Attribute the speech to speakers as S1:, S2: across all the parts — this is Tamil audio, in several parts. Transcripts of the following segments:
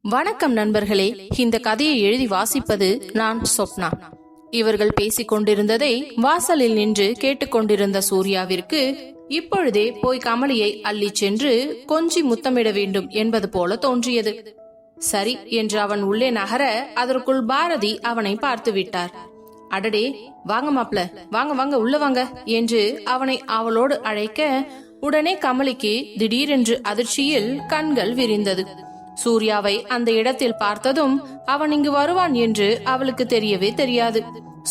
S1: வணக்கம் நண்பர்களே இந்த கதையை எழுதி வாசிப்பது நான் சொப்னா. இவர்கள் பேசிக் கொண்டிருந்ததை வாசலில் நின்று கேட்டுக்கொண்டிருந்த சூர்யாவிற்கு இப்பொழுதே போய் கமலியை அள்ளிச் சென்று கொஞ்சி முத்தமிட வேண்டும் என்பது போல தோன்றியது. சரி என்று அவன் உள்ளே நகர அதற்குள் பாரதி அவனை பார்த்து விட்டார். அடடே வாங்க மாப்ள வாங்க வாங்க உள்ள வாங்க என்று அவனை அவளோடு அழைக்க உடனே கமலிக்கு திடீரென்று அதிர்ச்சியில் கண்கள் விரிந்தது. சூர்யாவை அந்த இடத்தில் பார்த்ததும் அவன் இங்கு வருவான் என்று அவளுக்கு தெரியவே தெரியாது.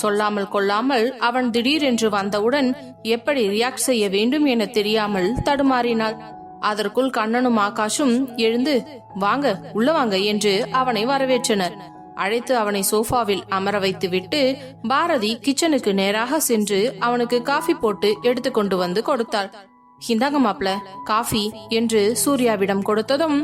S1: சொல்லாமல் கொள்ளாமல் அவன் திடீரென்று வந்தவுடன் எப்படி ரியாக்ட் செய்ய வேண்டும் என தெரியாமல் தடுமாறினாள். அதற்குள் கண்ணனும் ஆகாஷும் எழுந்து வாங்க உள்ள வாங்க என்று அவனை வரவேற்றனர். அழைத்து அவனை சோஃபாவில் அமர வைத்துவிட்டு பாரதி கிச்சனுக்கு நேராக சென்று அவனுக்கு காஃபி போட்டு எடுத்துக்கொண்டு வந்து கொடுத்தாள். இந்தாங்க மாப்ள காஃபி என்று சூர்யாவிடம் கொடுத்ததும்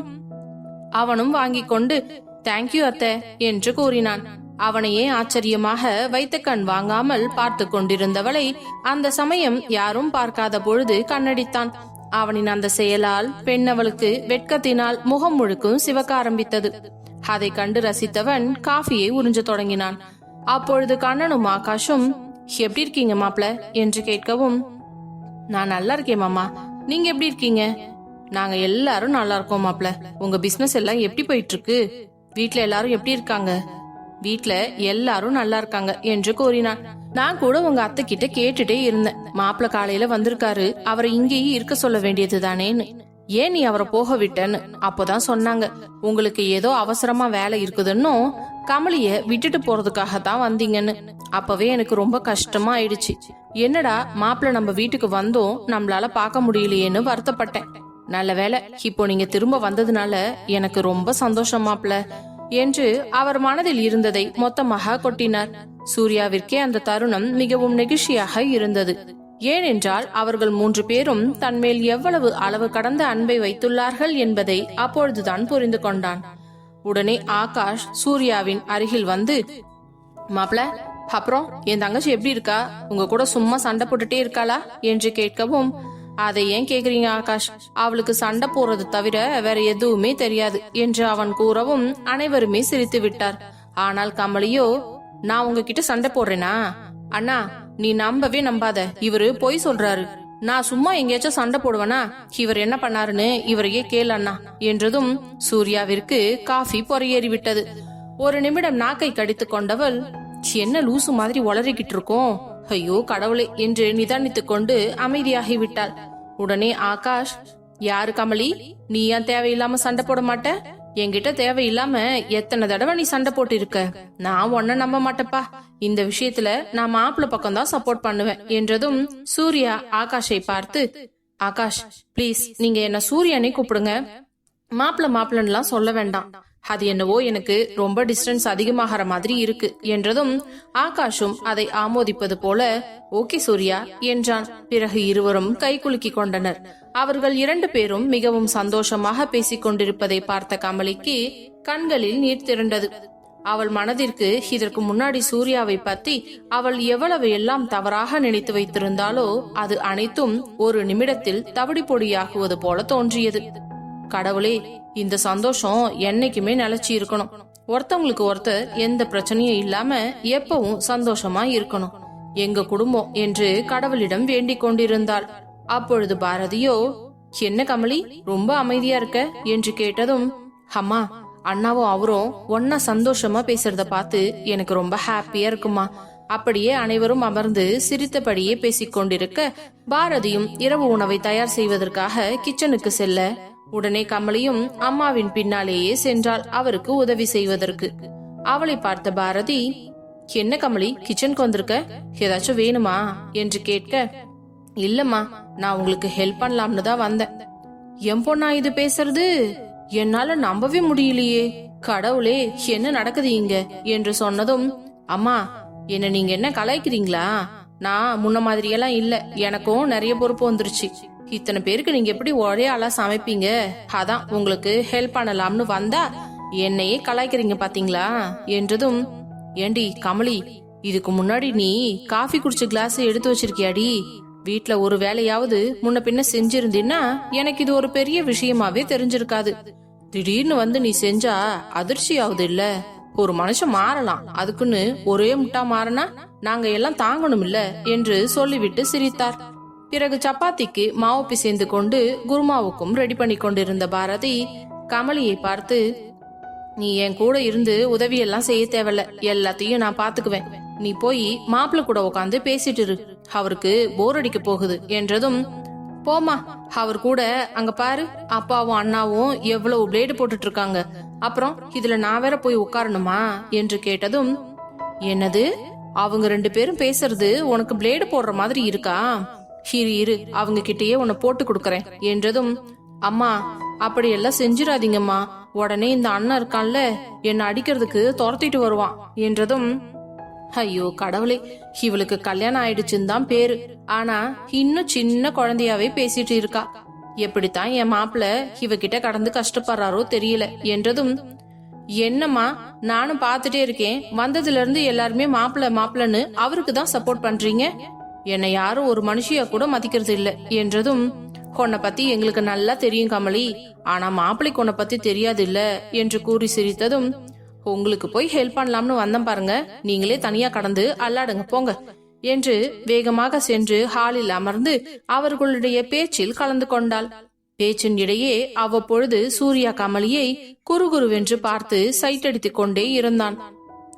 S1: அவனும் வாங்கிக் கொண்டு தேங்க்யூ அத்த என்று கூறினான். அவனையே ஆச்சரியமாக வைத்த கண் வாங்காமல் பார்த்து கொண்டிருந்தவளை அந்த சமயம் யாரும் பார்க்காத பொழுது கண்ணடித்தான். அவனின் அந்த செயலால் பெண் அவளுக்கு வெட்கத்தினால் முகம் முழுக்கும் சிவக்க ஆரம்பித்தது. அதை கண்டு ரசித்தவன் காஃபியை உறிஞ்ச தொடங்கினான். அப்பொழுது கண்ணனும் ஆகாஷும் எப்படி இருக்கீங்க மாப்ள என்று கேட்கவும் நான் நல்லா இருக்கேன் மாமா. நீங்க எப்படி இருக்கீங்க? நாங்க எல்லாரும் நல்லா இருக்கோம் மாப்ள உங்க பிசினஸ் எல்லாம் எப்படி போயிட்டு இருக்கு வீட்ல எல்லாரும் எப்படி இருக்காங்க? வீட்ல எல்லாரும் நல்லா இருக்காங்க என்று கூறினான் நான் கூட உங்க அத்தை கிட்ட கேட்டுட்டே இருந்தேன். மாப்பிள்ள காலையில வந்திருக்காரு. அவரை இங்கேயே இருக்க சொல்ல வேண்டியது தானேன்னு. ஏன் நீ அவரை போக விட்டன்னு? அப்போதான் சொன்னாங்க. உங்களுக்கு ஏதோ அவசரமா வேலை இருக்குதுன்னும் கமலிய விட்டுட்டு போறதுக்காக தான் வந்தீங்கன்னு. அப்பவே எனக்கு ரொம்ப கஷ்டமா ஆயிடுச்சு என்னடா மாப்பிள்ள நம்ம வீட்டுக்கு வந்தோம் நம்மளால பார்க்க முடியலையேன்னு வருத்தப்பட்டேன். நல்ல வேலை இப்போ நீங்க திரும்ப வந்ததுனால எனக்கு ரொம்ப சந்தோஷம் மாப்ள. என்று அவர் மனதில் இருந்ததை மொத்தமாக கொட்டினார். சூர்யாவிற்கே அந்த தருணம் மிகவும் நெகிழ்ச்சியாக இருந்தது. ஏனென்றால் அவர்கள் மூன்று பேரும் தன்மேல் எவ்வளவு அளவு கடந்த அன்பை வைத்துள்ளார்கள் என்பதை அப்பொழுதுதான் புரிந்து கொண்டான். உடனே ஆகாஷ் சூர்யாவின் அருகில் வந்து மாப்ள அப்புறம் என் தங்கச்சி எப்படி இருக்கா? உங்க கூட சும்மா சண்டை போட்டுட்டே இருக்காளா? என்று கேட்கவும் அதை ஏன் கேக்குறீங்க ஆகாஷ்? அவளுக்கு சண்டை போறது தவிர வேற எதுவுமே தெரியாது என்று அவன் கூறவும் அனைவருமே சிரித்து விட்டார். ஆனால் கமலியோ நான் உங்ககிட்ட சண்டை போடுறேனா? அண்ணா நீ நம்பவே நம்பாத. இவரு பொய் சொல்றாரு. நான் சும்மா எங்கேயாச்சும் சண்டை போடுவேனா? இவர் என்ன பண்ணாருன்னு இவரையே கேள் அண்ணா என்றதும் சூர்யாவிற்கு காஃபி பொறையேறி விட்டது. ஒரு நிமிடம் நாக்கை கடித்து கொண்டவள் என்ன லூசு மாதிரி உளறிக்கிட்டு இருக்கோம்? ஐயோ கடவுளே என்று நிதானித்துக் கொண்டு அமைதியாகிவிட்டாள். உடனே ஆகாஷ் யாரு கமலி? நீ ஏன் தேவையில்லாம சண்டை போட மாட்ட? என்கிட்ட தேவையில்லாம எத்தனை தடவை நீ சண்டை போட்டு இருக்க நான் ஒன்ன நம்ப மாட்டேப்பா இந்த விஷயத்துல நான் மாப்பிள்ள பக்கம் தான் சப்போர்ட் பண்ணுவேன் என்றதும் சூர்யா ஆகாஷை பார்த்து ஆகாஷ் ப்ளீஸ் நீங்க என்ன சூர்யானே கூப்பிடுங்க. மாப்பிள்ள மாப்பிள்ளன்லாம் சொல்ல வேண்டாம். அது என்னவோ எனக்கு ரொம்ப டிஸ்டன்ஸ் அதிகமாகிற மாதிரி இருக்கு என்றதும் ஆகாஷும் அதை ஆமோதிப்பது போல ஓகே சூர்யா என்றான். பிறகு இருவரும் கை குலுக்கி கொண்டனர். அவர்கள் இரண்டு பேரும் மிகவும் சந்தோஷமாக பேசிக் கொண்டிருப்பதை பார்த்த கமலிக்கு கண்களில் நீர் திரண்டது. அவள் மனதிற்கு இதற்கு முன்னாடி சூர்யாவை பத்தி அவள் எவ்வளவு எல்லாம் தவறாக நினைத்து வைத்திருந்தாலோ அது அனைத்தும் ஒரு நிமிடத்தில் தவிடி பொடியாகுவது போல தோன்றியது. கடவுளே இந்த சந்தோஷம் என்னைக்குமே நிலைச்சி இருக்கணும். ஒருத்தவங்களுக்கு ஒருத்தர் எந்த பிரச்சனையும் இல்லாம எப்பவும் சந்தோஷமா இருக்கணும். எங்க குடும்பம் என்று கடவுளிடம் வேண்டிக் கொண்டிருந்தாள் அப்பொழுது பாரதியோ என்ன கமலி ரொம்ப அமைதியா இருக்க? என்று கேட்டதும் அம்மா அண்ணாவும் அவரும் ஒன்னா சந்தோஷமா பேசுறத பார்த்து எனக்கு ரொம்ப ஹாப்பியா இருக்குமா? அப்படியே அனைவரும் அமர்ந்து சிரித்தபடியே பேசிக் கொண்டிருக்க பாரதியும் இரவு உணவை தயார் செய்வதற்காக கிச்சனுக்கு செல்ல உடனே கமலியும் அம்மாவின் பின்னாலேயே சென்றாள் அவருக்கு உதவி செய்வதற்கு. அவளை பார்த்த பாரதி என்ன கமலி கிச்சனுக்கு வந்திருக்க? ஏதாச்சும் வேணுமா? என்று கேட்க இல்லம்மா நான் உங்களுக்கு ஹெல்ப் பண்ணலாம்னு தான் வந்தேன். என் பொண்ணா இது பேசுறது? என்னால நம்பவே முடியலையே. கடவுளே என்ன நடக்குது இங்க? என்று சொன்னதும் அம்மா என்ன நீங்க என்ன கலாய்க்கிறீங்களா? நான் முன்ன மாதிரியெல்லாம் இல்ல. எனக்கும் நிறைய பொறுப்பு வந்துருச்சு. இத்தனை பேருக்கு நீங்க எப்படி ஒரே ஆளா சமைப்பீங்க? அதான் உங்களுக்கு ஹெல்ப் பண்ணலாம்னு வந்தா என்னையே கலாய்க்கிறீங்க பாத்தீங்களா? என்றதும் ஏண்டி கமலி இதுக்கு முன்னாடி நீ காஃபி குடிச்ச கிளாஸ் எடுத்து வச்சிருக்கியாடி? வீட்ல ஒரு வேலையாவது முன்ன பின்ன செஞ்சிருந்தீன்னா எனக்கு இது ஒரு பெரிய விஷயமாவே தெரிஞ்சிருக்காது. திடீர்னு வந்து நீ செஞ்சா அதிர்ச்சி ஆகுது இல்ல. ஒரு மனுஷன் மாறலாம். அதுக்குன்னு ஒரே முட்டா மாறினா நாங்க எல்லாம் தாங்கணும் இல்ல என்று சொல்லிவிட்டு சிரித்தார். பிறகு சப்பாத்திக்கு மாவு பிசைந்து கொண்டு குருமாவுக்கும் ரெடி பண்ணி கொண்டிருந்த பாரதி கமலியை பார்த்து நீ என் கூட இருந்து உதவியெல்லாம் செய்ய தேவையில்ல. எல்லாத்தையும் நான் பாத்துக்குவேன். நீ போய் மாப்பிள்ள கூட உட்காந்து பேசிட்டு இரு. அவருக்கு போர் அடிக்க போகுது என்றதும் போமா அவர் கூட அங்க பாரு. அப்பாவும் அண்ணாவும் எவ்வளவு பிளேடு போட்டுட்டு இருக்காங்க. அப்புறம் இதுல நான் வேற போய் உட்காரணுமா என்று கேட்டதும் என்னது? அவங்க ரெண்டு பேரும் பேசுறது உனக்கு பிளேடு போடுற மாதிரி இருக்கா? இரு இரு அவங்க கிட்டயே உன்னை போட்டு கொடுக்கறேன். என்றதும் அம்மா அப்படியெல்லாம் செஞ்சிடாதீங்கம்மா. உடனே இந்த அண்ணன் இருக்கான்ல என்னை அடிக்கிறதுக்கு துரத்திட்டு வருவான். என்றதும் ஐயோ கடவுளே இவளுக்கு கல்யாணம் ஆயிடுச்சுன்னு தான் பேரு. ஆனா இன்னும் சின்ன குழந்தையாவே பேசிட்டு இருக்கா. எப்படித்தான் என் மாப்பிள்ள இவகிட்ட கடந்து கஷ்டப்படுறாரோ தெரியல. என்றதும் என்னம்மா நானும் பார்த்துட்டே இருக்கேன். வந்ததுல இருந்து எல்லாருமே மாப்பிள்ள மாப்பிள்ளன்னு அவருக்கு தான் சப்போர்ட் பண்றீங்க? என்னை யாரும் ஒரு மனுஷியா கூட மதிக்கிறது இல்ல என்றதும் உன்னை பத்தி எங்களுக்கு நல்லா தெரியும் கமலி. ஆனா மாப்பிள்ளைக்கு உன்னை பத்தி தெரியாது இல்ல என்று கூறி சிரித்ததும் உங்களுக்கு போய் ஹெல்ப் பண்ணலாம்னு வந்தேன் பாருங்க. நீங்களே தனியா கடந்து அல்லாடுங்க போங்க. என்று வேகமாக சென்று ஹாலில் அமர்ந்து அவர்களுடைய பேச்சில் கலந்து கொண்டாள். பேச்சின் இடையே அவ்வப்பொழுது சூர்யா கமலியை குறுகுருவென்று பார்த்து சைட்டடித்துக் கொண்டே இருந்தான்.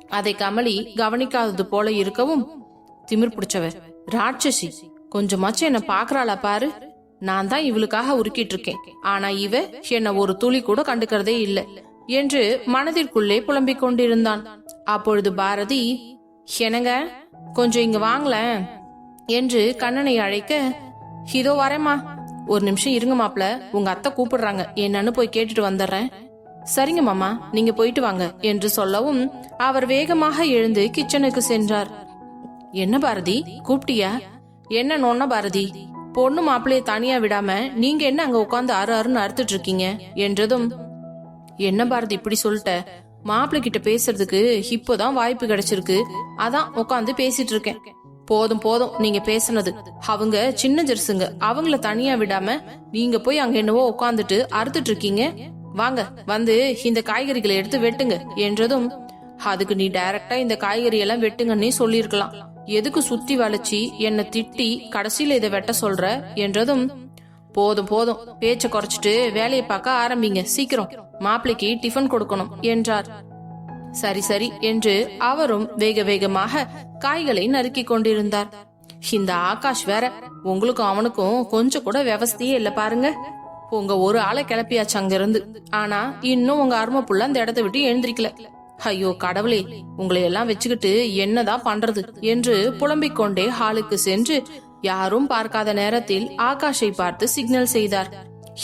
S1: அதை கமலி கவனிக்காதது போல இருக்கவும் திமிர் பிடிச்சவர். ராட்சசி கொஞ்சமாச்சும் என்ன பாக்குறாளா பாரு. நான் தான் இவளுக்காக உருக்கிட்டு இருக்கேன் ஆனா இவ என்ன ஒரு துளி கூட கண்டுக்கிறதே இல்ல என்று மனதிற்குள்ளே புலம்பிக் கொண்டிருந்தான். அப்பொழுது பாரதி என்னங்க கொஞ்சம் இங்க வாங்களேன் என்று கண்ணனை அழைக்க இதோ வரேம்மா. ஒரு நிமிஷம் இருங்க மாப்ள உங்க அத்தை கூப்பிடுறாங்க. என்னன்னு போய் கேட்டுட்டு வந்துடுறேன். சரிங்க மாமா நீங்க போயிட்டு வாங்க என்று சொல்லவும் அவர் வேகமாக எழுந்து கிச்சனுக்கு சென்றார். என்ன பாரதி? கூப்பிட்டியா என்ன நொன்ன பாரதி? பொண்ணு மாப்பிள்ளைய தனியா விடாம நீங்க என்ன அங்க உட்காந்து அறு அருன்னு அறுத்துட்டு இருக்கீங்க? என்றதும் என்ன பாரதி இப்படி சொல்லிட்ட? மாப்பிள்ளை கிட்ட பேசுறதுக்கு இப்போதான் வாய்ப்பு கிடைச்சிருக்கு. அதான் உட்காந்து பேசிட்டு இருக்கேன். போதும் போதும் நீங்க பேசுனது. அவங்க சின்ன ஜெர்சுங்க அவங்கள தனியா விடாம நீங்க போய் அங்க என்னவோ உட்காந்துட்டு அறுத்துட்டு இருக்கீங்க. வாங்க வந்து இந்த காய்கறிகளை எடுத்து வெட்டுங்க என்றதும் அதுக்கு நீ டைரக்டா இந்த காய்கறி எல்லாம் வெட்டுங்கன்னே சொல்லியிருக்கலாம். எதுக்கு சுத்தி வளைச்சி என்னை திட்டி கடைசியில இதை வெட்ட சொல்ற? என்றதும் போதும் போதும். பேச்ச குறைச்சிட்டு வேலையை பார்க்க ஆரம்பிங்க. சீக்கிரம். மாப்பிளைக்கு டிஃபன் கொடுக்கணும் என்றார். சரி சரி என்று அவரும் வேக வேகமாக காய்களை நறுக்கி கொண்டிருந்தார். இந்த ஆகாஷ் வேற. உங்களுக்கும் அவனுக்கும் கொஞ்சம் கூட விவஸ்தையே இல்ல பாருங்க. உங்க ஒரு ஆளை கிளப்பியாச்சு அங்க இருந்து ஆனா இன்னும் உங்க அருமை புள்ள அந்த இடத்த விட்டு எழுந்திருக்கல. ஐயோ கடவுளே உங்களை எல்லாம் வச்சுக்கிட்டு என்னதான் பண்றது என்று புலம்பிக் கொண்டே ஹாலுக்கு சென்று யாரும் பார்க்காத நேரத்தில் ஆகாஷை பார்த்து சிக்னல் செய்தார்.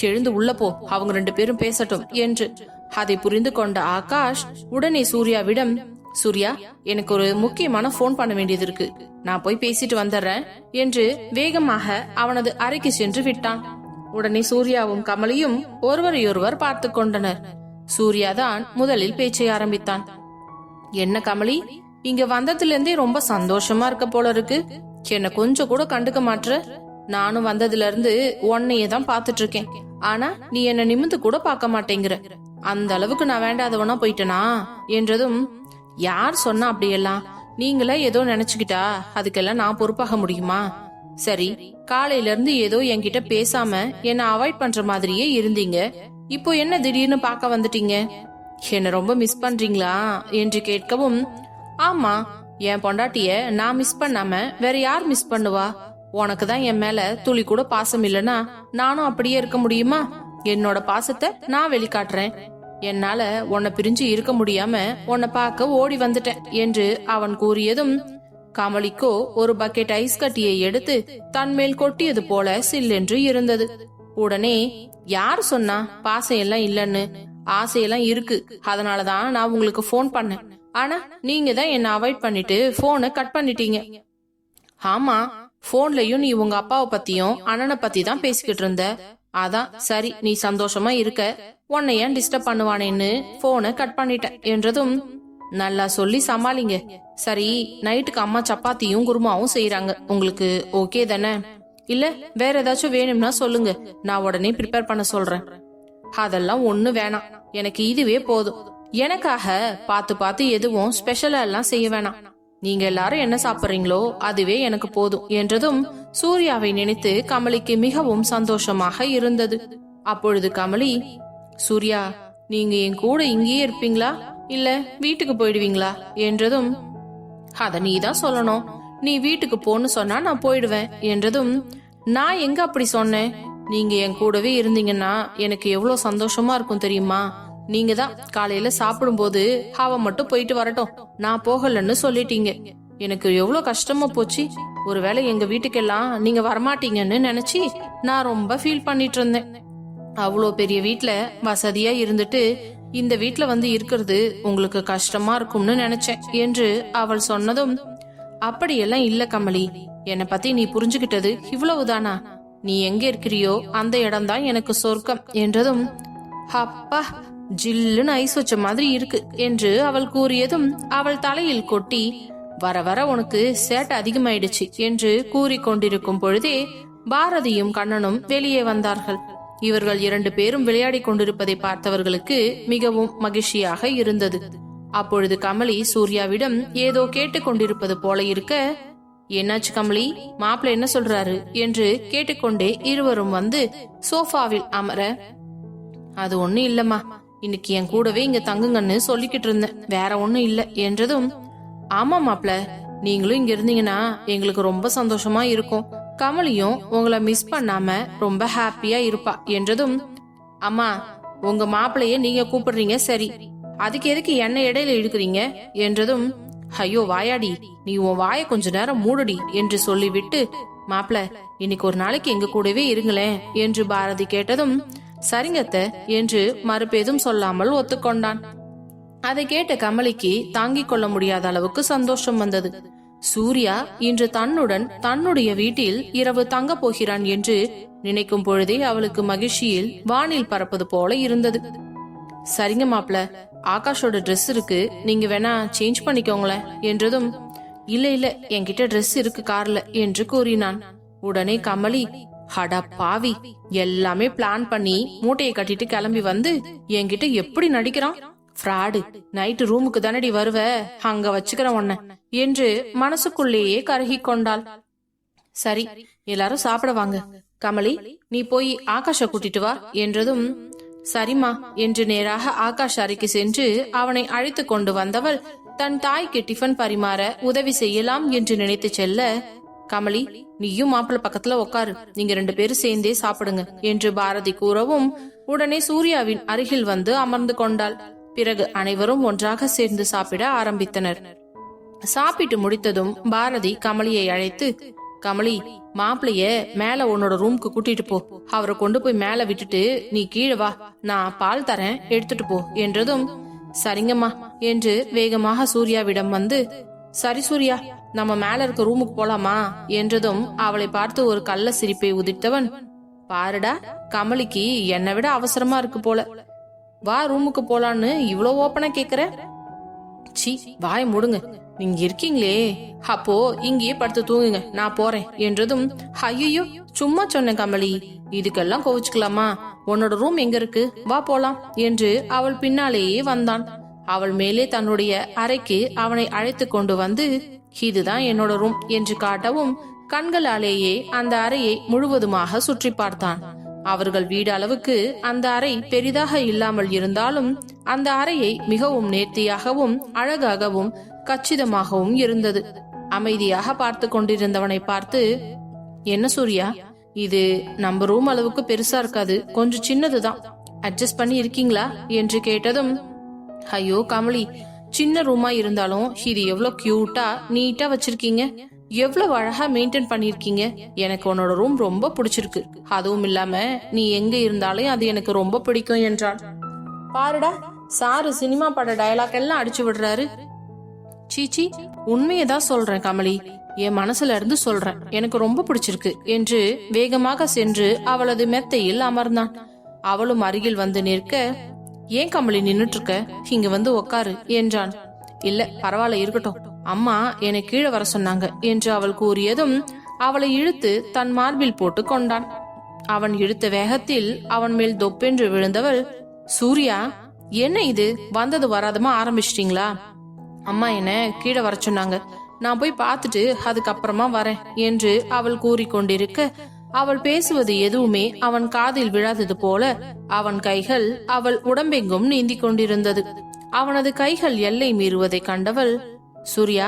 S1: எழுந்து உள்ள போ அவங்க ரெண்டு பேரும் பேசட்டும் என்று. அதை புரிந்து கொண்ட ஆகாஷ் உடனே சூர்யாவிடம் சூர்யா எனக்கு ஒரு முக்கியமான போன் பண்ண வேண்டியது இருக்கு. நான் போய் பேசிட்டு வந்துடுறேன் என்று வேகமாக அவனது அறைக்கு சென்று விட்டான். உடனே சூர்யாவும் கமலியும் ஒருவரையொருவர் பார்த்து கொண்டனர். சூர்யா தான் முதலில் பேச்சை ஆரம்பித்தான். என்ன கமலி இங்க வந்ததுல இருந்தே ரொம்ப சந்தோஷமா இருக்க போல இருக்கு. என்ன கொஞ்சம் கூட கண்டுக்க மாட்ற. நானும் வந்ததுல இருந்து உன்னையே தான் பாத்துட்டு இருக்கேன் ஆனா நீ என்ன நிமிந்து கூட பார்க்க மாட்டேங்கிற. அந்த அளவுக்கு நான் வேண்டாதவனா போயிட்டனா? என்றதும் யார் சொன்னா அப்படியெல்லாம்? நீங்களே ஏதோ நினைச்சுக்கிட்டா அதுக்கெல்லாம் நான் பொறுப்பாக முடியுமா? சரி காலையில இருந்து ஏதோ என்கிட்ட பேசாம என்ன அவாய்ட் பண்ற மாதிரியே இருந்தீங்க. இப்போ என்ன திடீர்னு பார்க்க வந்துட்டீங்க? என்ன ரொம்ப மிஸ் பண்றீங்களா? என்று கேட்கவும் ஆமா என் பொண்டாட்டிய நான் மிஸ் பண்ணாம வேற யார் மிஸ் பண்ணுவா? உனக்கு தான் என் மேல துளி கூட பாசம் இல்லனா நானும் அப்படியே இருக்க முடியுமா? என்னோட பாசத்தை நான் வெளிக்காட்டுறேன். என்னால உன்னை பிரிஞ்சு இருக்க முடியாம உன்னை பார்க்க ஓடி வந்துட்டேன் என்று அவன் கூறியதும் கமலிக்கோ ஒரு பக்கெட் ஐஸ் கட்டியை எடுத்து தன் மேல் கொட்டியது போல சில்லென்று இருந்தது. உடனே யார் சொன்னா பாசம் எல்லாம் இல்லன்னு? ஆசையெல்லாம் இருக்கு. அதனாலதான் நான் உங்களுக்கு ஃபோன் பண்ணேன். ஆனா நீங்க தான் என்ன அவாய்ட் பண்ணிட்டு போனை கட் பண்ணிட்டீங்க. ஆமா போன்லயும் நீ உங்க அப்பாவை பத்தியும் அண்ணனை பத்தி தான் பேசிக்கிட்டு இருந்த. அதான் சரி நீ சந்தோஷமா இருக்க. உன்னை ஏன் டிஸ்டர்ப் பண்ணுவானேன்னு போனை கட் பண்ணிட்டேன். என்றதும் நல்லா சொல்லி சமாளிங்க. சரி நைட்டுக்கு அம்மா சப்பாத்தியும் குருமாவும் செய்யறாங்க உங்களுக்கு ஓகே தானே? இல்ல வேற ஏதாச்சும் வேணும்னா சொல்லுங்க. நான் உடனே ப்ரிப்பேர் பண்ண சொல்றேன். அதெல்லாம் ஒண்ணு வேணாம். எனக்கு இதுவே போதும். எனக்காக பார்த்து பார்த்து எதுவும் ஸ்பெஷலா எல்லாம் செய்ய வேணாம். நீங்க எல்லாரும் என்ன சாப்பிடுறீங்களோ அதுவே எனக்கு போதும் என்றதும் சூர்யாவை நினைத்து கமலிக்கு மிகவும் சந்தோஷமாக இருந்தது. அப்பொழுது கமலி சூர்யா நீங்க என் கூட இங்கேயே இருப்பீங்களா? இல்ல வீட்டுக்கு போயிடுவீங்களா? என்றதும் அத நீ தான் சொல்லணும். நீ வீட்டுக்கு போன்னு சொன்னா நான் போயிடுவேன். என்றதும் நான் எங்க அப்படி சொன்னேன்? நீங்க என் கூடவே இருந்தீங்கன்னா எனக்கு எவ்வளவு சந்தோஷமா இருக்கும் தெரியுமா? நீங்க தான் காலையில சாப்பிடும்போது அவ மட்டும் போயிட்டு வரட்டும். நான் போகலன்னு சொல்லிட்டீங்க. எனக்கு எவ்வளவு கஷ்டமா போச்சு. ஒருவேளை எங்க வீட்டுக்கெல்லாம் நீங்க வரமாட்டீங்கன்னு நினைச்சு நான் ரொம்ப ஃபீல் பண்ணிட்டு இருந்தேன். அவ்வளோ பெரிய வீட்டில் வசதியா இருந்துட்டு இந்த வீட்டில் வந்து இருக்கிறது உங்களுக்கு கஷ்டமா இருக்கும்னு நினைச்சேன் என்று அவள் சொன்னதும் அப்படியெல்லாம் இல்ல கமலி. என்னை பத்தி நீ புரிஞ்சுகிட்டது இவ்வளவுதானா? நீ எங்க இருக்கிறியோ அந்த இடம்தான் எனக்கு சொர்க்கம் என்றதும் அப்பா ஜில்லுன்னு ஐஸ் வச்ச மாதிரி இருக்கு என்று அவள் கூறியதும் அவள் தலையில் கொட்டி வர வர உனக்கு சேட்டை அதிகமாயிடுச்சு என்று கூறிக்கொண்டிருக்கும் பொழுதே பாரதியும் கண்ணனும் வெளியே வந்தார்கள். இவர்கள் இரண்டு பேரும் விளையாடிக் கொண்டிருப்பதை பார்த்தவர்களுக்கு மிகவும் மகிழ்ச்சியாக இருந்தது. அப்பொழுது கமலி சூர்யாவிடம் ஏதோ கேட்டுக்கொண்டிருப்பது போல இருக்க என்னாச்சு கமலி? மாப்பிள்ள என்ன சொல்றாரு? என்று கேட்டுக்கொண்டே இருவரும் வந்து சோஃபாவில் அமர அது ஒண்ணும் இல்லம்மா. இன்னைக்கு என் கூடவே இங்க தங்குங்கன்னு சொல்லிக்கிட்டு இருந்தேன். வேற ஒண்ணும் இல்ல. என்றதும் ஆமா மாப்பிள நீங்களும் இங்க இருந்தீங்கன்னா எங்களுக்கு ரொம்ப சந்தோஷமா இருக்கும். கமலியும் உங்களை மிஸ் பண்ணாம ரொம்ப ஹாப்பியா இருப்பா. என்றதும் அம்மா உங்க மாப்பிள்ளைய நீங்க கூப்பிடுறீங்க சரி. அதுக்கு எதுக்கு என்ன இடையில இழுக்கிறீங்க? என்றதும் ஐயோ வாயாடி. நீ உன் வாயை கொஞ்ச நேரம் மூடுடி என்று சொல்லிவிட்டு மாப்ள இன்னைக்கு ஒரு நாளைக்கு எங்க கூடவே இருங்களேன் என்று பாரதி கேட்டதும் சரிங்கத்த என்று மறுபேதும் சொல்லாமல் ஒத்துக்கொண்டான். அதை கேட்ட கமலிக்கு தாங்கிக் கொள்ள முடியாத அளவுக்கு சந்தோஷம் வந்தது. சூர்யா இன்று தன்னுடன் தன்னுடைய வீட்டில் இரவு தங்க போகிறான் என்று நினைக்கும் பொழுதே அவளுக்கு மகிழ்ச்சியில் வானில் பறப்பது போல இருந்தது. சரிங்க மாப்ள ஆகாஷோட ட்ரெஸ் இருக்கு. நீங்க வேணா சேஞ்ச் பண்ணிக்கோங்களேன் என்றதும் இல்ல இல்ல என்கிட்ட ட்ரெஸ் இருக்கு கார்ல என்று கூறினான். உடனே கமலி ஹடா பாவி எல்லாமே பிளான் பண்ணி மூட்டையை கட்டிட்டு கிளம்பி வந்து என்கிட்ட எப்படி நடிக்கிறான்? ஃப்ராடு நைட்டு ரூமுக்கு தானடி வருவ? அங்க வச்சுக்கிறேன் உன்ன என்று மனசுக்குள்ளேயே கருகி கொண்டாள். சரி எல்லாரும் சாப்பிட வாங்க. கமலி நீ போய் ஆகாஷ கூட்டிட்டு வா என்றதும் சரிம்மா என்று நேராக ஆகாஷ் அறைக்கு சென்று அவனை அழைத்து கொண்டு வந்தவள் தன் தாய்க்கு டிஃபன் பரிமாற உதவி செய்யலாம் என்று நினைத்து செல்ல கமலி நீயும் மாப்பிள்ள பக்கத்துல உட்காரு நீங்க ரெண்டு பேரும் சேர்ந்தே சாப்பிடுங்க என்று பாரதி கூறவும் உடனே சூர்யாவின் அருகில் வந்து அமர்ந்து கொண்டாள். பிறகு அனைவரும் ஒன்றாக சேர்ந்து சாப்பிட ஆரம்பித்தனர். சாப்பிட்டு முடித்ததும் பாரதி கமலியை அழைத்து கமலி மாப்பிளைய மேல உன்னோட ரூம்க்கு கூட்டிட்டு போ. அவரை கொண்டு போய் மேல விட்டுட்டு நீ கீழே வா. நான் பால் தரேன் எடுத்துட்டு போ என்றதும் சரிங்கம்மா என்று வேகமாக சூர்யாவிடம் வந்து சரி சூர்யா நம்ம மேல இருக்க ரூமுக்கு போலாமா என்றதும் அவளை பார்த்து ஒரு கள்ள சிரிப்பை உதிர்த்தவன் பாருடா கமலிக்கு என்னை விட அவசரமா இருக்கு போல. வா ரூமுக்கு போலான்னு இவ்வளவு ஓப்பனா கேக்குற? சி வாய முடுங்க. நீங்க இருக்கீங்களே. அப்போ இங்கேயே படுத்து தூங்குங்க. நான் போறேன். என்றதும் ஐயோ சும்மா சொன்னேன் கமலி. இதுக்கெல்லாம் கோவிச்சுக்கலாமா? உன்னோட ரூம் எங்க இருக்கு? வா போலாம். என்று அவள் பின்னாலேயே வந்தான். அவள் மேலே தன்னுடைய அறைக்கு அவனை அழைத்து கொண்டு வந்து இதுதான் என்னோட ரூம் என்று காட்டவும் கண்களாலேயே அந்த அறையை முழுவதுமாக சுற்றி பார்த்தான். அவர்கள் வீடு அளவுக்கு அந்த அறை பெரிதாக இல்லாமல் இருந்தாலும் அந்த அறையை மிகவும் நேர்த்தியாகவும் அழகாகவும் கச்சிதமாகவும் இருந்தது. அமைதியாக பார்த்து கொண்டிருந்தவனை பார்த்து என்ன சூர்யா? இது நம்ம ரூம் அளவுக்கு பெருசா இருக்காது. கொஞ்சம் சின்னதுதான். அட்ஜஸ்ட் பண்ணி இருக்கீங்களா? என்று கேட்டதும் ஐயோ கமலி சின்ன ரூமா இருந்தாலும் இது எவ்வளவு கியூட்டா நீட்டா வச்சிருக்கீங்க. எவ்வளவு அழகா மெயின்டைன் பண்ணிருக்கீங்க எனக்கு உன்னோட ரூம் ரொம்ப பிடிச்சிருக்கு. அதுவும் இல்லாம நீ எங்க இருந்தாலும் அது எனக்கு ரொம்ப பிடிக்கும் என்றான். பாருடா சாரு சினிமா பட டயலாக் எல்லாம் அடிச்சு விடுறாரு. சீச்சி உண்மையை தான் சொல்றேன் கமலி. என் மனசுல இருந்து சொல்றேன். எனக்கு ரொம்ப பிடிச்சிருக்கு என்று வேகமாக சென்று அவளது மெத்தையில் அமர்ந்தான். அவளும் அருகில் வந்து நிற்க ஏன் கமலி நின்னுட்டு இருக்க? இங்க வந்து உக்காரு என்றான். இல்ல பரவாயில்ல இருக்கட்டும். அம்மா என்னை கீழே வர சொன்னாங்க என்று அவள் கூறியதும் அவளை இழுத்து தன் மார்பில் போட்டு கொண்டான். அவன் இழுத்த வேகத்தில் அவன் மேல் தொப்பென்று விழுந்தவள் சூர்யா என்ன இது? வந்தது வராதமா? ஆரம்பிச்சிட்டீங்களா? அம்மா என்ன கீழே வர சொன்னாங்க. நான் போய் பார்த்துட்டு அதுக்கப்புறமா வரேன் என்று அவள் கூறிக்கொண்டிருக்க அவள் பேசுவது எதுவுமே அவன் காதில் விழாதது போல அவன் கைகள் அவள் உடம்பெங்கும் நீந்திக் கொண்டிருந்தது. அவனது கைகள் எல்லை மீறுவதை கண்டவள் சூர்யா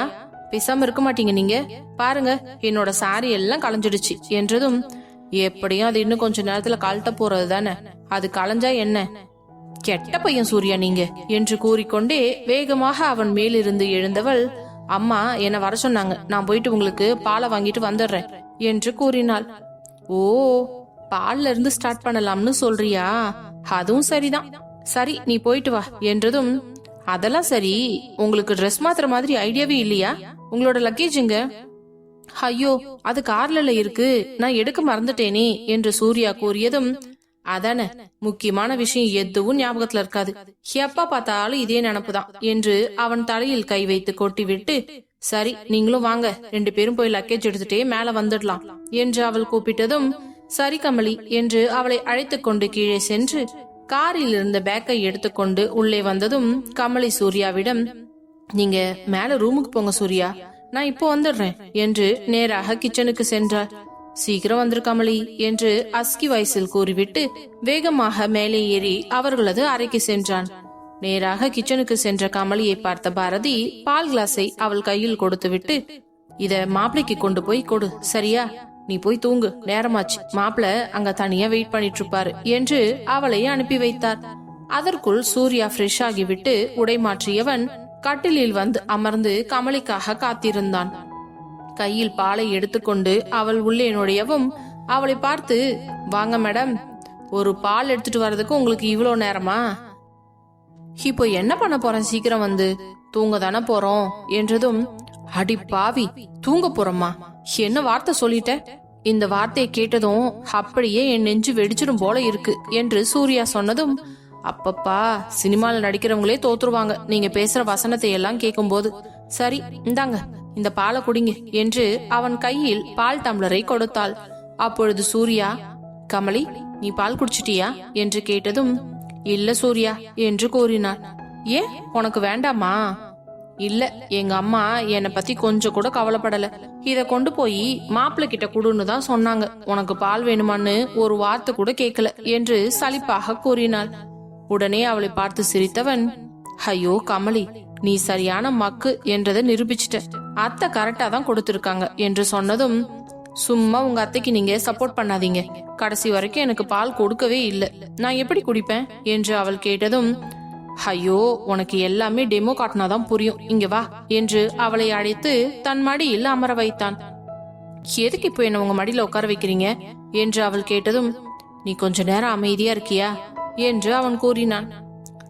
S1: பேசாம இருக்க மாட்டீங்க நீங்க. பாருங்க என்னோட சாரி எல்லாம் களைஞ்சிடுச்சு என்றதும் எப்படியும் அது இன்னும் கொஞ்ச நேரத்துல கழட்ட போறது தானே? அது களைஞ்சா என்ன? கெட்ட பையன் சூர்யா நீங்க என்று கூறிக்கொண்டே வேகமாக அவன் மேலிருந்து எழுந்தவள் அம்மா என்ன வர சொன்னாங்க. நான் போயிட்டு உங்களுக்கு பாலை வாங்கிட்டு வந்துடுறேன் என்று கூறினாள். ஓ பால்ல இருந்து ஸ்டார்ட் பண்ணலாம்னு சொல்றியா? அதுவும் சரிதான். சரி நீ போயிட்டு வா என்றதும் அதெல்லாம் சரி. உங்களுக்கு ட்ரெஸ் மாத்துற மாதிரி ஐடியாவே இல்லையா? உங்களோட லக்கேஜுங்க ஐயோ அது கார்ல இருக்கு. நான் எடுக்க மறந்துட்டேனே என்று சூர்யா கூறியதும் அதானே முக்கியமான விஷயம் எதுவும் ஞாபகத்துல இருக்காது. எப்ப பார்த்தாலும் இதே நினப்புதான் என்று அவன் தலையில் கை வைத்து கொட்டிவிட்டு சரி நீங்களும் வாங்க ரெண்டு பேரும் போய் லக்கேஜ் எடுத்துட்டே மேல வந்துடலாம் என்று அவள் கூப்பிட்டதும் சரி கமலி என்று அவளை அழைத்துக் கொண்டு கீழே சென்று காரில் இருந்த பேக்கை எடுத்துக்கொண்டு உள்ளே வந்ததும் கமலி சூர்யாவிடம் நீங்க மேல ரூமுக்கு போங்க சூர்யா. நான் இப்போ வந்துடுறேன் என்று நேராக கிச்சனுக்கு சென்றார் சீக்கிரம் வந்துரு கமலி என்று அஸ்கி வயசில் கூறிவிட்டு வேகமாக மேலே ஏறி அவர்களது அறைக்கு சென்றான். நேராக கிச்சனுக்கு சென்ற கமலியை பார்த்த பாரதி பால் கிளாஸை அவள் கையில் கொடுத்துவிட்டு இத மாப்பிளைக்கு கொண்டு போய் கொடு சரியா? நீ போய் தூங்கு. நேரமாச்சு. மாப்பிள அங்க தனியா வெயிட் பண்ணிட்டு இருப்பாரு என்று அவளை அனுப்பி வைத்தார். அதற்குள் சூர்யா ஃப்ரெஷ் ஆகிவிட்டு உடை மாற்றியவன் கட்டிலில் வந்து அமர்ந்து கமலிக்காக காத்திருந்தான். கையில் பாலை எடுத்துக்கொண்டு அவள் உள்ளே நுழையவும் அவளை பார்த்து வாங்க மேடம் ஒரு பால் எடுத்துட்டு வர்றதுக்கு உங்களுக்கு இவ்வளோ நேரமா? இப்போ என்ன பண்ண போறேன்? சீக்கிரம் வந்து. தூங்க தானே போறோம். என்றதும் அடி பாவி தூங்க போறோமா என்ன வார்த்தை சொல்லிட்ட? இந்த வார்த்தையை கேட்டதும் அப்படியே என் நெஞ்சு வெடிச்சிடும் போல இருக்கு என்று சூர்யா சொன்னதும் அப்பப்பா சினிமால நடிக்கிறவங்களே தோத்துருவாங்க. நீங்க பேசுற வசனத்தை எல்லாம் கேட்கும்போது சரி இந்தாங்க இந்த பாலை குடிங்க என்று அவன் கையில் பால் டம்ளரை கொடுத்தாள். அப்பொழுது சூர்யா கமலி நீ பால் குடிச்சிட்டியா? என்று கேட்டதும் இல்ல சூர்யா என்று கூறினார் ஏன் உனக்கு வேண்டாமா? இல்ல எங்க அம்மா என்னை பத்தி கொஞ்சம் கூட கவலைப்படல. இத கொண்டு போய் மாப்பிள்ளை கிட்ட குடுன்னு தான் சொன்னாங்க. உனக்கு பால் வேணுமான்னு ஒரு வார்த்தை கூட கேட்கல என்று சலிப்பாக கூறினாள். உடனே அவளை பார்த்து சிரித்தவன் ஐயோ கமலி நீ சரியான மக்கு என்றதை நிரூபிச்சிட்ட. அத்தை கரெக்டா தான் கொடுத்திருக்காங்க என்று சொன்னதும் சும்மா உங்க அத்தைக்கு நீங்க சப்போர்ட் பண்ணாதீங்க. கடைசி வரைக்கும் எனக்கு பால் கொடுக்கவே இல்லை. நான் எப்படி குடிப்பேன்? என்று அவள் கேட்டதும் ஐயோ உனக்கு எல்லாமே டெமோ காட்டினாதான் புரியும். இங்க வா என்று அவளை அழைத்து தன் மடியில் அமர வைத்தான். எதுக்கு இப்போ என்ன உங்க மடியில உட்கார வைக்கிறீங்க? என்று அவள் கேட்டதும் நீ கொஞ்ச நேரம் அமைதியா இருக்கியா? என்று அவன் கூறினான்.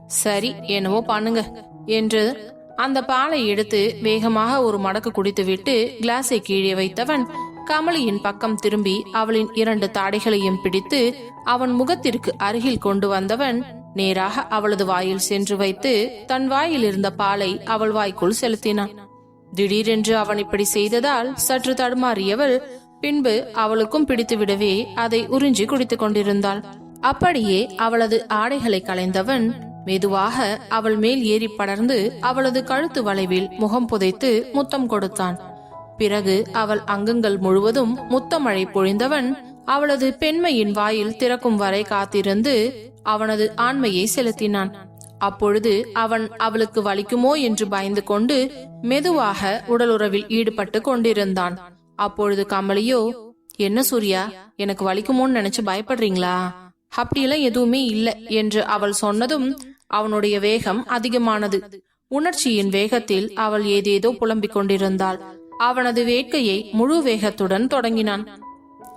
S1: சரி என்னவோ பண்ணுங்க என்று அந்த பாலை எடுத்து வேகமாக ஒரு மடக்கு குடித்துவிட்டு கிளாஸை கீழே வைத்தவன் கமலியின் பக்கம் திரும்பி அவளின் இரண்டு தாடைகளையும் பிடித்து அவன் முகத்திற்கு அருகில் கொண்டு வந்தவன் நேராக அவளது வாயில் சென்று வைத்து தன் வாயில் இருந்த பாலை அவள் வாய்க்குள் செலுத்தினான். திடீரென்று அவன் இப்படி செய்ததால் சற்று தடுமாறியவள் பின்பு அவளுக்கும் பிடித்துவிடவே அதை உறிஞ்சி குடித்துக் கொண்டிருந்தாள். அப்படியே அவளது ஆடைகளை களைந்தவன் மெதுவாக அவள் மேல் ஏறி படர்ந்து அவளது கழுத்து வளைவில் முகம் புதைத்து முத்தம் கொடுத்தான். பிறகு அவள் அங்கங்கள் முழுவதும் முத்தமழை பொழிந்தவன் அவளது பெண்மையின் வாயில் திறக்கும் வரை காத்திருந்து அவனது ஆண்மையை செலுத்தினான். அப்பொழுது அவன் அவளுக்கு வலிக்குமோ என்று பயந்து கொண்டு மெதுவாக உடலுறவில் ஈடுபட்டு கொண்டிருந்தான். அப்பொழுது கமலியோ என்ன சூர்யா எனக்கு வலிக்குமோன்னு நினைச்சு பயப்படுறீங்களா? அப்படியெல்லாம் எதுவுமே இல்லை என்று அவள் சொன்னதும் அவனுடைய வேகம் அதிகமானது. உணர்ச்சியின் வேகத்தில் அவள் ஏதேதோ புலம்பிக் கொண்டிருந்தாள். அவனது வேட்கையை முழு வேகத்துடன் தொடங்கினான்.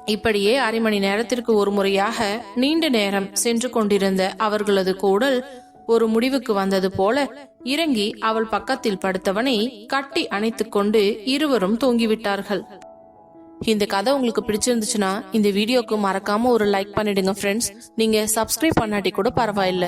S1: இப்படியே அரை மணி நேரத்திற்கு ஒரு முறையாக நீண்ட நேரம் சென்று கொண்டிருந்த அவர்களது கூடல் ஒரு முடிவுக்கு வந்தது போல இறங்கி அவள் பக்கத்தில் படுத்தவனை கட்டி அணைத்துக் கொண்டு இருவரும் தூங்கிவிட்டார்கள். இந்த கதை உங்களுக்கு பிடிச்சிருந்துச்சுன்னா இந்த வீடியோக்கு மறக்காம ஒரு லைக் பண்ணிடுங்க ஃப்ரெண்ட்ஸ் நீங்க சப்ஸ்கிரைப் பண்ணாட்டி கூட பரவாயில்ல.